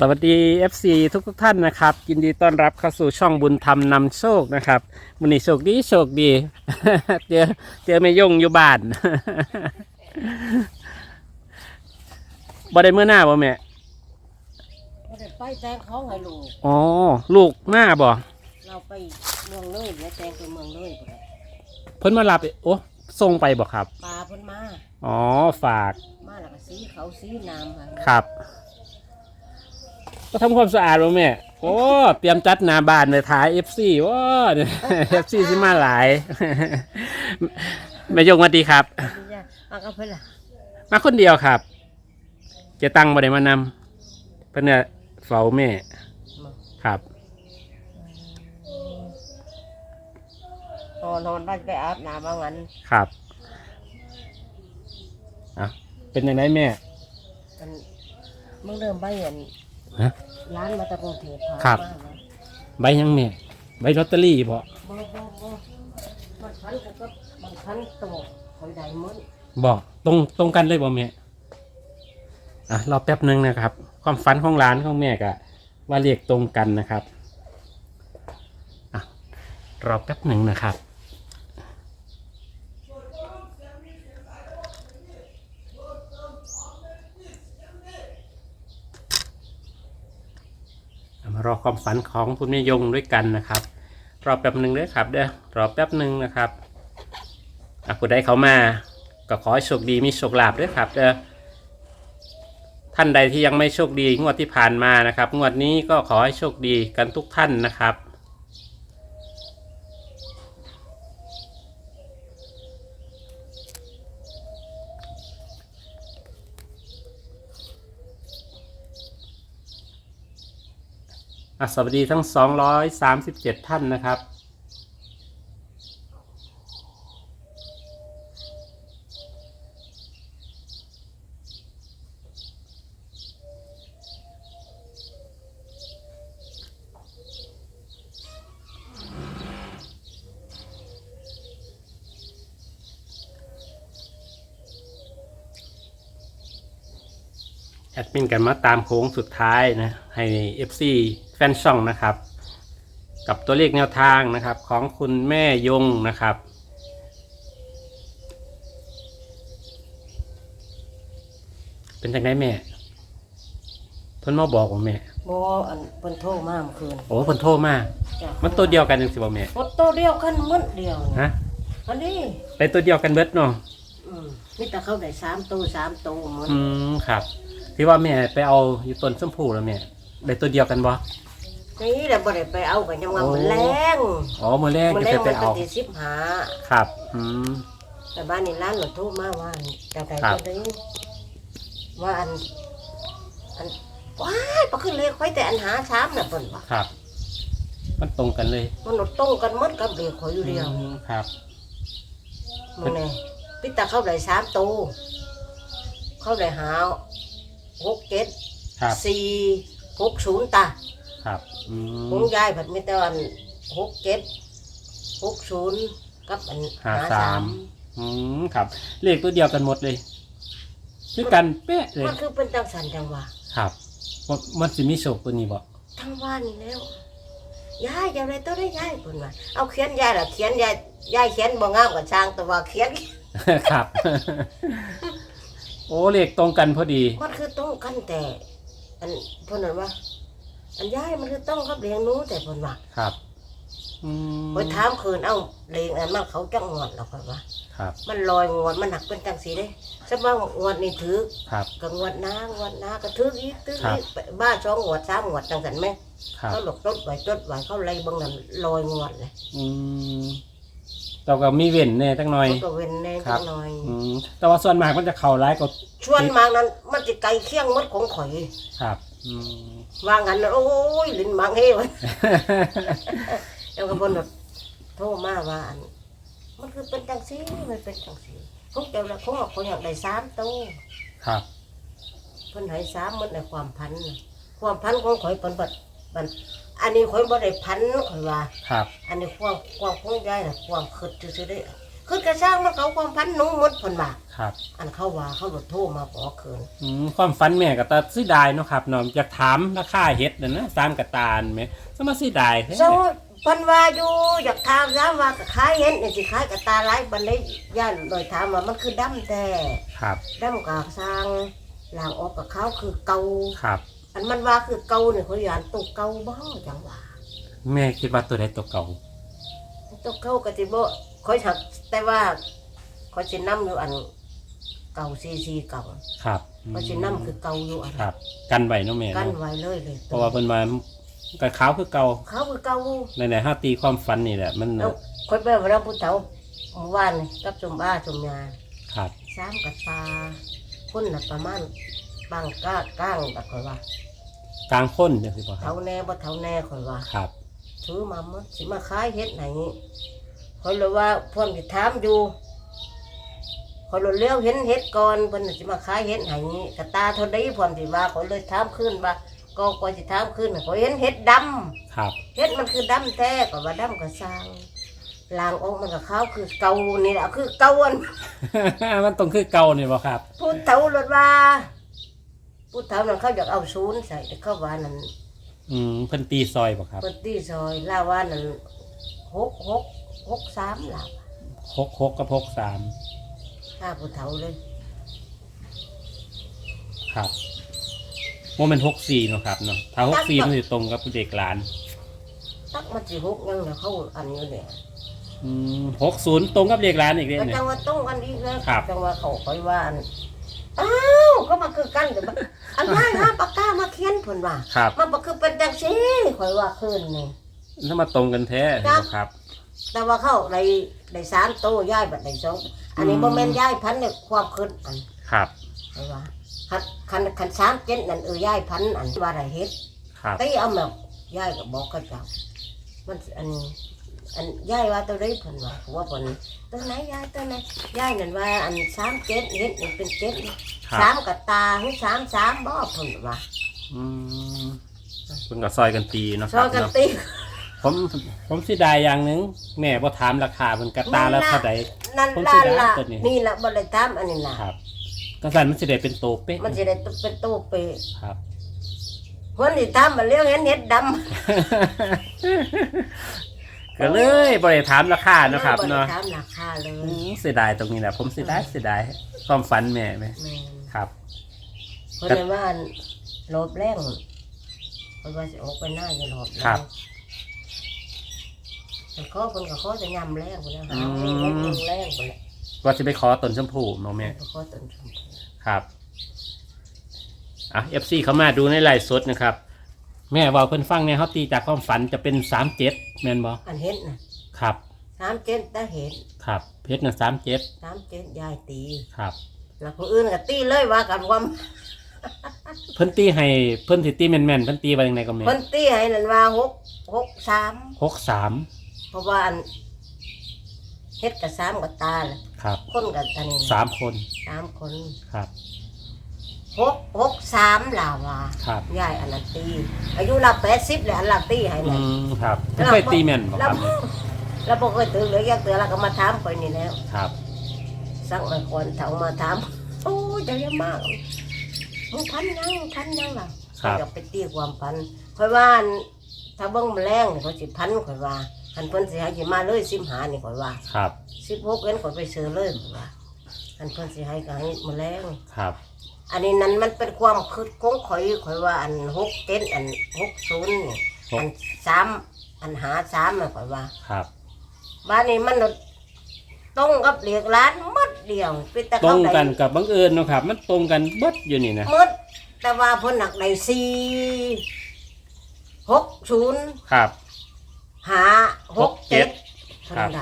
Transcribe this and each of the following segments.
สวัสดี FC ทุกทุกๆท่านนะครับ ยินดีต้อนรับเข้าสู่ช่องบุญธรรมนำโชคนะครับมันนี้โชคดีโชคดี เจอเจอไม่ยงอยู่บ้านบ่ได้เมื่อหน้าบ่แม่บ่ได้ไปแต่งของให้ลูกอ๋อลูกหน้าบ่เราไปเมืองเลยแล้วแต่งไปเมืองเลยพุ่นแหละเพิ่นมารับโอ้ส่งไปบ่ครับปลาเพิ่นมาอ๋อฝากมาแล้วก็สีเขาสีน้ำค่ะครับ ก็ทำความสะอาดบ่แม่ โอ้ เตรียมจัดหน้าบ้านเลยถ่าย FC ว้า FC สิมาหลาย แม่ยงสวัสดีครับพี่ย่ามากับเพิ่นล่ะมาคนเดียวครับเจะตั้งบ่ได้มานำเพิ่นเนี่ยเฝ้าแม่มาครับนอนนอนบ้านไปอาบน้ำว่างั้นครับอะเป็นยังไงแม่ มันมึงเริ่มไปเห็น ฮะร้านมาตะกรุงเทพพาครับ มานะใบยังแม่ใบลอตเตอรี่บ่บ่บ่บ่มันพันกับกับมันพันตัวคอยใดมึงบ่ตรงตรงกันเลยบ่แม่อะรอแป๊บหนึงนะครับ ความฝันของร้านของแม่ก็ว่าเรียกตรงกันนะครับอะรอแป๊บหนึ่งนะครับ รอความฝันของคุณแม่ยงด้วยกันนะครับ รอแป๊บหนึ่งเด้อครับ เด้อรอแป๊บหนึ่งนะครับอะผู้ใดเขามาก็ขอให้โชคดีมีโชคลาภด้วยครับเด้อท่านใดที่ยังไม่โชคดีงวดที่ผ่านมานะครับ งวดนี้ก็ขอให้โชคดีกันทุกท่านนะครับ อะสวัสดีทั้ง 237 ท่านนะครับ แอดมินกันมาตามโค้งสุดท้ายนะ ให้ FC แฟนช่องนะครับ กับตัวเลขแนวทางนะครับของคุณแม่ยงนะครับเป็นจังไดแม่เพิ่นมาบอกว่าแม่บ่อันเพิ่นโทรมาเมื่อคืนโอ้เพิ่นโทรมาจ้ะมันตัวเดียวกันจังสิบ่แม่บ่ตัวเดียวกันหมึดเดียวฮะอันนี้ไปตัวเดียวกันเบิดเนาะอืมมีแต่เขาได้สามตัวสามตัวหมดอืมครับที่ว่าแม่ไปเอาอยู่ต้นชมพูแล้วแม่ได้ตัวเดียวกันบ่ นี่แหละบ่ได้ไปเอากันยังว่าโอ้มันแรงอ๋อมื้อแรกมันจะแรไปงไปมันเอาก็สิสิบหาครับอืม แต่บ้านนี้ร้านหนูโทรมาว่าเจ้าไก่ครับตัวนี้ว่าอันอันว้ายบ่ขึ้นเลยค่อยแต่อันหาสามน่ะเพิ่นว่าครับ มันตรงกันเลยมันหนดตรงกันหมดกับเด็กข่อยอยู่เดียวอืมครับมึงไงพี่ตาเข้าได้สามตัวเข้าได้หาหกเจ็ดครับสี่หกศูนย์ตา ครับอืม ของยายผัดมีแต่อันหกเจ็ดหกศูนย์กับอันหาสาม อืมครับ เลขตัวเดียวกันหมดเลยคือกันเป๊ะเลยมันคือเป็นจังสันจังหวะครับว่ามันสิมีโชคตัวนี้บ่ทั้งวันแล้วยายจะอะไรตัวได้ยายเพิ่นว่าเอาเขียนยายล่ะเขียนยายยายเขียนบ่งามกับช่างแต่ว่าเขียนครับ โอ้เลขตรงกันพอดี มันคือต้องกันแต่ อันเพิ่นนั่นว่า อันยายมันคือต้องกับเลี้ยงหนู้แต่เพิ่นว่าครับอืมไปถามคืนเอ้าเลี้ยงอันมันเขาจังหวัดหรอกครับว่า ครับ มันลอยงวดมันหนักเป็นจังสีเด้สมว่างวดนี่ถือครับ กับงวดหน้างวดหน้าก็ถืออีกถือครับอีกบ้าสองงวดสามงวดจังสันไหมครับเขาหลบรถไว้รถไว้เขาไล่เบางนั้นลอยงวดเลยอืมแต่ก็มีเว้นแน่จังหน่อย มันก็เว้นแน่ครัจับ งหน่อย อืมแต่ว่าส่วนมากมันจะเข้าร้ายก็ชวนมากนั้นมันจะไกลเคียงหมดของข่อย ครับอืม ว่างั้นน่ะโอ้ยลิ้นมังเฮ้วะแล้วก็บนแบบโทรมาว่าอันมันคือเป็นจังสีมันเป็นจังสีพวกเจ้าละคงเอาคนอยากได้สามตัวครับเพิ่นให้สามมันในความพันน่ะความพันของข่อยเพิ่นบัดบัดอันนี้ข่อยบ่ได้พันข่อยว่า ครับ อันนี้ความความของยายน่ะความคิดซื่อๆเด้ คือกระช่างมันเขาความพันหนุ่มหมดเพิ่นว่าครับ อันเขาว่าเขาหลุดโทรมาบอกคืนอืมความฝันแม่ก็ตาสิดายเนาะครับเนาะอยากถามราคาเฮ็ดน่ะนะตามกระตาลแม่สมาสิดายแท้โซเพิ่นว่าอยู่อยากถามถามว่าก็ขายเห็นนี่สิขายกับตาหลายบันไดย่านโดยถามว่ามันคือดำแต่ครับดำกับสร้างหลังออกกับเขาคือเกาครับอันมันว่าคือเกาเนี่ยเขาอยานตกเกาบ่จังหวะแม่คิดว่าตัวใดตัวเก่าตกเกาก็สิบ่ คอยหักแต่ว่าคอยสินํอยู่อันเก่าซีซีเก่าครับคอยสินํคือเก่าอยู่อันครับ กันไว้เนาะแม่กันเนาะไว้เลยเลยเพราะว่าเพิ่นมากับขาวคือเก่าเขาคือเก่าในไหนๆห้าตีความฝันนี่แหละมันแล้วคอยไปว่าเราผู้เฒ่าเมื่อวานนี่กับจุมบ้าจุมยาครับสามกับตาคนน่ะประมาณบางก้าก้างแบบคอยว่ากลางพ้นจังซี่บ่ครัเท่าบแน่บ่เท่าแน่คอยว่าครับ ถือมาหมดสิมาขายเฮ็ดไหน คอยเลยว่าเพิ่นสิถามอยู่คอยเลยเลี้ยวเห็นเฮ็ดก่อนเพิ่นน่ะสิมาขายเฮ็ดไหนกะตาเท่าใดเพิ่นสิว่าคอยเลยถามขึ้นว่าก็คอยสิถามขึ้นคอยเห็นเฮ็ดดำครับเฮ็ดมันคือดำแท้ก็ว่าดำก็สร้างลางออกมันก็ขาวคือเก่านี่แหละคือเก่าอัน มันต้องคือเก่านี่บ่ครับพูดเท่ารถว่าพูดเท่านั้นเขาอยากเอาศูนย์ใส่แต่เขาว่านั่นอืมเพิ่นตีซอยบ่ครับเปิดตีซอยล่าว่านั่นหกหก หกสามล่ะหกหกกับหกสามถ้าพูดเท่าเลยครับโมเมนหกสี่เนาะครับเนาะถ้าหกสี่มันจะตรงกับเด็กหลานตักมันสิหกยังเนี่ยเขาอันนี้เนี่ยอืมหกศูนย์ตรงกับเด็กหลานอีกเลยก็เนี่ยจังว่าต้องกันอีกนะครับจังว่าเขาคอยว่าอันอ้าวก็มาคือกันแต่ว่าอันนั้นฮะปากกามาเขียนผลว่าครับมันบ่คือเป็นจังซี่คอยว่าคืนนี่ถ้ามาตรงกันแท้ครับครับ แต่ว่าเขาในในสามโตย้ายบัดในสองอันนี้อืมบ่แม่นย้ายพันธุ์ในความคืนอันครับคอยว่าคันคันคันสามเจ็ดนั่นเออย้ายพันธุ์อันว่าได้เฮ็ดครับตีเอาแบบยายก็บอกกับเจ้ามันอันอันยายว่าตัวได้ผลว่าว่าผลตัวไหนยายตัวไหนยายนั่นว่าอันสามเจ็ดเห็ดนี่เป็นเจ็ดครับสามกับตาให้สามสามบ่ผลว่าอืมเพิ่นก็ซอยกันตีเนาะซครัอบกันเนาะตี ผมผมสิได้อย่างหนึงแม่บ่ถามราคาเพิ่นกระตาแล้วเท่าใด นั่นผมล่ะสิได้ล่ะตัวนี้ นี่ล่ะบ่ได้ตามอันนี้ล่ะครับก็สั่นมันสิได้เป็นโตเป๊ะมันสิได้เป็นตู้เปะครับ คนที่ตามมาเลี้ยงเห็นเห็ดดำก็เลยบ่ได้ถามราคาเนาะครับบ่ได้เนาะตามราคาเลยอืมเสียดายตรงนี้แหละผมเสียดายเสียดายความฝันแม่ไหมแม่น ครับ คนนั้นว่าอันโลบแรงคนว่าสิออกไปหน้าอย่าโลบแรงครับ มันข้อคนกับข้อจะยำแรงคนนะอืหามเองเองแรงคนแหละว่าจะไปขอต้นชมพูเนาะแม่มันข้อต้นชมพูครับอะเอฟซีเขามาดูในไลฟ์สดนะครับ แม่เว่าเพิ่นฟังเนี่ยเขาตีจากความฝันจะเป็นสามเจ็ดแม่นบ่อันเห็นนะครับสามเจ็ดตาเห็นครับเพชรนะสามเจ็ดสามเจ็ดยายตีครับ แล้วคนอื่นก็ตีเลยว่ากันว่าเพิ่นตีให้เพิ่นสิตีแม่นๆเพิ่นตีไปยังไงก็แม่คนตีให้นั่นว่าหกหกสามหกสาม เพราะว่าอันเฮ็ดกับสามกับตาแหละครับคนกับอันนี้สามคนสามคนครับหกหกสามลาว่าครับยายอันนั้นตี อายุเราแปดสิบเลยอันหลักตีให้อืนั่นมครับไม่เคยตีแม่นบ่แล้ควรับแล้วพอเคยตื่นเลยยังตื่นแล้วก็มาถามคอยนี่แล้ว ครับสั่งมาคนเถามาถามโอ้ยเจะยังมากมึงพันยังพันยังล่ะครับข้อยก็ไปตีความพันคอยว่าอันถ้าเบิ้งแมลงนี่เขาสิพันคอยว่า คันเพิ่นสิให้สิมาเลยสิมหานี่คอยว่าครับ สิบหกเอ็นคอยไปซื้อเลยคอยว่าคันเพิ่นสิให้ก็ให้แมลงครับ อันนี้นั้นมันเป็นความคิดของข่อยข่อยว่าอันหกเจ็ดอันหกศูนย์นี่หก อันสามอันหาสามน่ะข่อยว่า ครับ บ้านนี้มันตรงกับเหลียกร้านหมดเดียวเป็นแต่ตรเขางได้กันกับบังเอิญเนาะครับ มันตรงกันเบิดอยู่นี่นะหมดแต่ว่าเพ้นหนักในสี่หกศูนย์ครับ หาหกเจ็ดครัเท่าบใด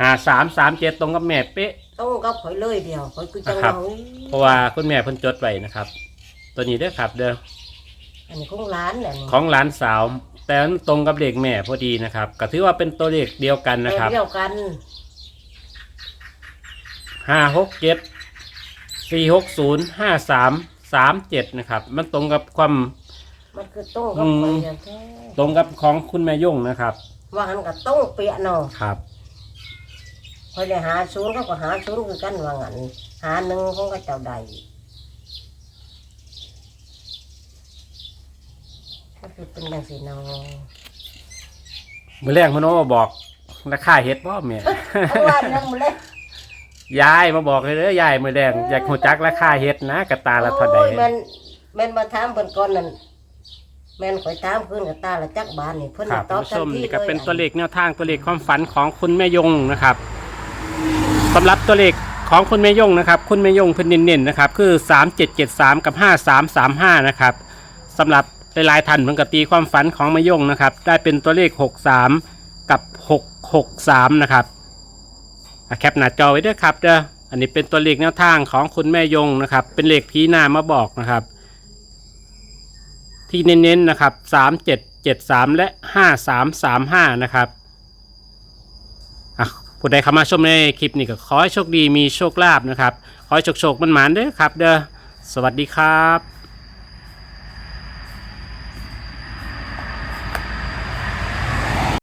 หาสามสามเจ็ดตรงกับแม่เป๊ะตรงกับข่อยเลยเดียวข่อยคือจังครับเฮาเพราะว่าคุณแม่เพิ่นจดไว้นะครับ ตัวนี้เด้อครับ เด้ออันนี้ของร้านเนี่ยนี่ของหลานสาว แต่มันตรงกับเลขแม่พอดีนะครับก็ถือว่าเป็นตัวเลขเดียวกันนะครับ เดียวกันห้าหกเจ็ดสี่หกศูนย์ห้าสามสามเจ็ดนะครับ มันตรงกับความ มันคือตรงกับข่อยอย่างแท้ตรงกับของคุณแม่ย่งนะครับ ว่าหันกับตรงเปียเนาะครับ คอยได้หาศูนย์เขาก็หาศูนย์คือกันว่างั้นหาหนึ่งของก็เจ้าใดก็คือเป็นดังสีนองมือแรกพนโนมาบอกราคาเฮ็ดบ่แม่เอาว่ายังมาเลยยายมาบอกเลยเด้อยายมือแดงอยากหูจักราคาเฮ็ดนะกระตาละเท่าใดโอ้ยแมันแมันมาถามเพิ่นก่อนนั่น แม่นข่อยถามเพิ่นกับตาละจักบานนี่เพิ่นครับตท่าอนบผู้ทัชนมทีนี่ก็เป็นลยตัวเลขแนวทางตัวเลขความฝันของคุณแม่ยงนะครับสำหรับตัวเลขของคุณแม่ยงนะครับ คุณแม่ยงเพิ่นเน้นๆนะครับคือ 3773 กับ 5335 นะครับสำหรับหลายๆท่านเพิ่นก็ตีความฝันของแม่ยงนะครับ ได้เป็นตัวเลข 63 กับ 663 นะครับอะแคปหน้าจอไว้ด้วยครับเด้ออันนี้เป็นตัวเลขแนวทางของคุณแม่ยงนะครับ เป็นเลขพีหน้ามาบอกนะครับ ที่เน้นๆนะครับ 3773 และ 5335 นะครับอะผู้ใดเข้ามาชมในคลิปนี้ก็ขอให้โชคดีมีโชคลาภนะครับ ขอให้โชคโชคมันหมานเด้อครับ เด้อสวัสดีครับ